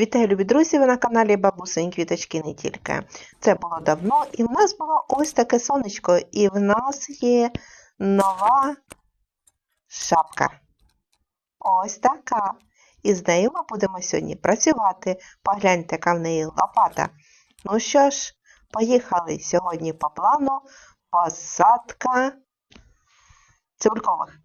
Вітаю, любі друзі! Ви на каналі Бабусині Квіточки не тільки. Це було давно, і в нас було ось таке сонечко, і в нас є нова шапка. Ось така. І з нею ми будемо сьогодні працювати. Погляньте, яка в неї лопата. Ну що ж, поїхали сьогодні по плану посадка цибулькових.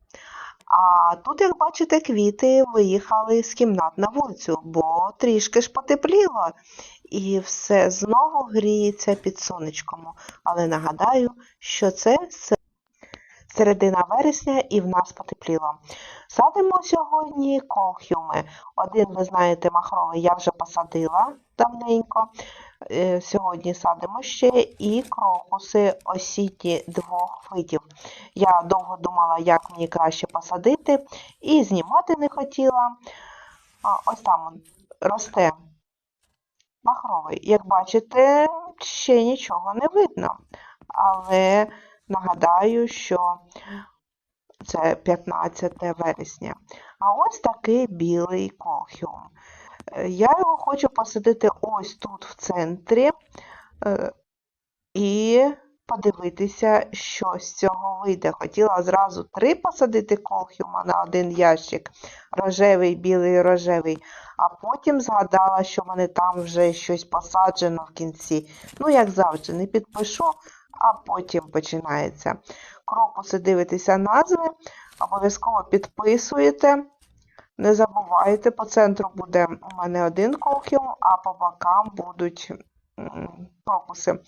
А тут, як бачите, квіти виїхали з кімнат на вулицю, бо трішки ж потепліло. І все знову гріється під сонечком. Але нагадаю, що це середина вересня і в нас потепліло. Садимо сьогодні колхіуми. Один, ви знаєте, махровий я вже посадила давненько. Е, Сьогодні садимо ще і крокуси осінні двох видів. Я довго думала, як мені краще посадити, і знімати не хотіла. Ось там росте махровий. Як бачите, ще нічого не видно. Але нагадаю, що це 15 вересня. А ось такий білий колхіум. Е, Я його хочу посадити ось тут в центрі е, і подивитися, що з цього вийде. Хотіла зразу три посадити колхіума на один ящик, рожевий, білий, рожевий, а потім згадала, що в мене там вже щось посаджено в кінці. Ну, як завжди, не підпишу, а потім починається. Крокуси дивитеся назви, обов'язково підписуєте. Не забувайте, по центру буде у мене один колхіум, а по бокам будуть крокуси.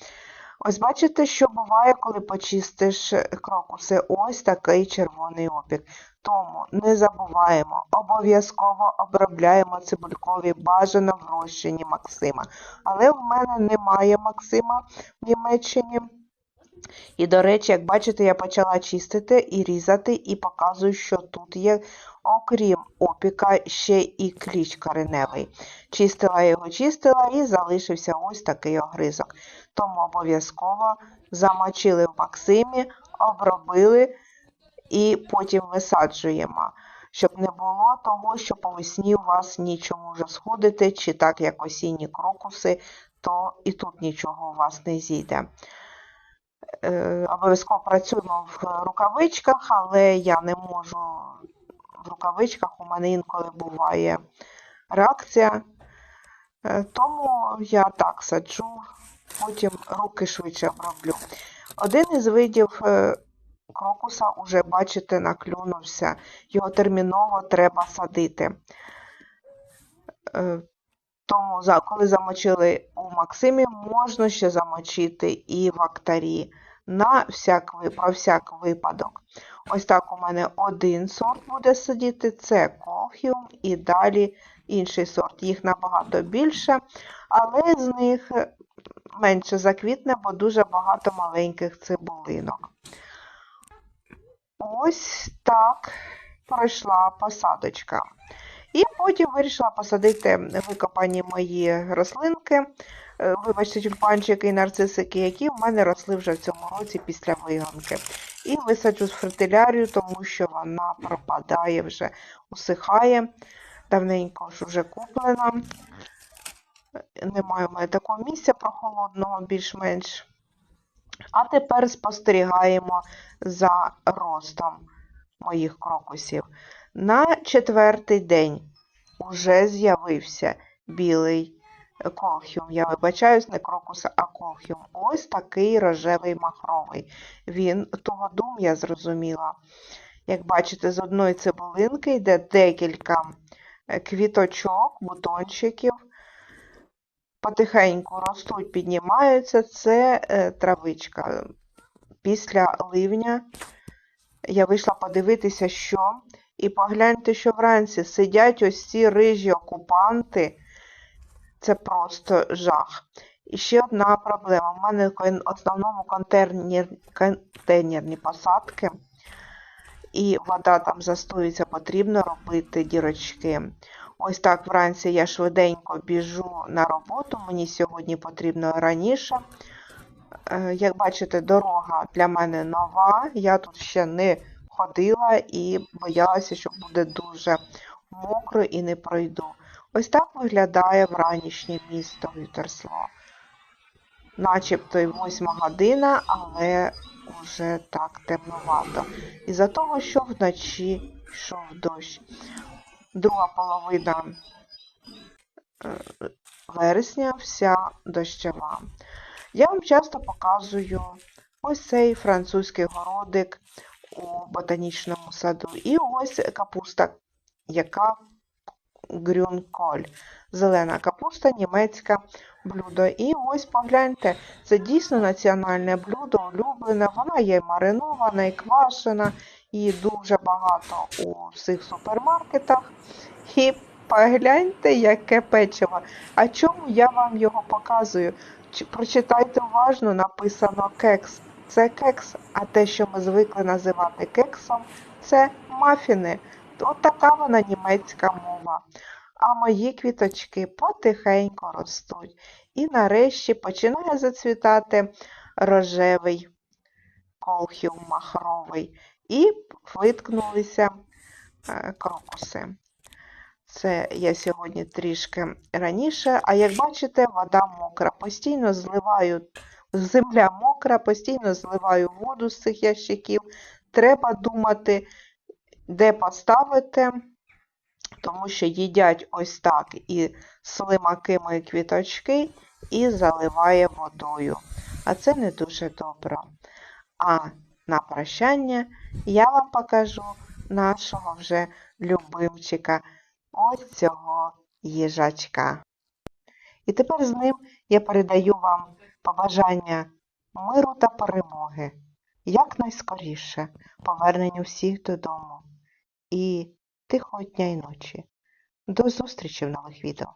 Ось бачите, що буває, коли почистиш крокуси. Ось такий червоний опік. Тому не забуваємо, обов'язково обробляємо цибулькові бажано в розчині Максима. Але в мене немає Максима в Німеччині. І, до речі, як бачите, я почала чистити і різати, і показую, що тут є, окрім опіка, ще і кліч кореневий. Чистила його, чистила і залишився ось такий огризок. Тому обов'язково замочили в Максимі, обробили і потім висаджуємо. Щоб не було того, що по весні у вас нічому вже сходити, чи так як осінні крокуси, то і тут нічого у вас не зійде. Е, Обов'язково працюємо в рукавичках, але я не можу в рукавичках, у мене інколи буває реакція. Е, Тому я так саджу, потім руки швидше оброблю. Один із видів е, крокуса уже, бачите, наклюнувся. Його терміново треба садити. Тому, коли замочили у Максимі, можна ще замочити і в актарі. На всяк, про всяк випадок. Ось так у мене один сорт буде сидіти, це колхіум, і далі інший сорт. Їх набагато більше, але з них менше заквітне, бо дуже багато маленьких цибулинок. Ось так пройшла посадочка. І потім вирішила посадити викопані мої рослинки, е, вибачте, тюльпанчики і нарцисики, які в мене росли вже в цьому році після вигонки. І висаджу з фритилярію, тому що вона пропадає вже, усихає. Давненько ж вже куплена. Немає в мене такого місця прохолодного, більш-менш. А тепер спостерігаємо за ростом моїх крокусів. На четвертий день уже з'явився білий колхіум. Я вибачаюсь, не крокус, а колхіум. Ось такий рожевий махровий. Він тугодум, я зрозуміла. Як бачите, з одної цибулинки йде декілька е, квіточок, бутончиків. Потихеньку ростуть, піднімаються. Це е, травичка. Після ливня я вийшла подивитися, що. І погляньте, що вранці сидять ось ці рижі окупанти. Це просто жах. І ще одна проблема. У мене в основному контейнер, контейнерні посадки, і вода там застоюється, потрібно робити дірочки. Ось так вранці я швиденько біжу на роботу. Мені сьогодні потрібно раніше. Е, Як бачите, дорога для мене нова. Я тут ще не ходила і боялася, що буде дуже мокро і не пройду. Ось так виглядає вранішнє місто Вітерсло. Начебто й восьма година, але уже так темновато. Із-за того, що вночі йшов дощ. Друга половина е, вересня вся дощова. Я вам часто показую ось цей французький городик у ботанічному саду. І ось капуста, яка грюнколь. Зелена капуста, німецьке блюдо. І ось погляньте, це дійсно національне блюдо, улюблене. Вона є маринована і квашена, її дуже багато у всіх супермаркетах. І погляньте, яке печиво. А чому я вам його показую? Прочитайте уважно, написано кекс. Це кекс, а те, що ми звикли називати кексом, це мафіни. От така вона німецька мова. А мої квіточки потихеньку ростуть. І нарешті починає зацвітати рожевий колхів махровий. І виткнулися е, крокуси. Це я сьогодні трішки раніше. А як бачите, вода мокра. Постійно зливаю, земля мокра, постійно зливаю воду з цих ящиків. Треба думати, де поставити, тому що їдять ось так і слимаки мої квіточки, і заливає водою. А це не дуже добре. А на прощання я вам покажу нашого вже любимчика, ось цього їжачка. І тепер з ним я передаю вам побажання миру та перемоги, якнайскоріше повернення всіх додому і тихого дня й ночі. До зустрічі в нових відео.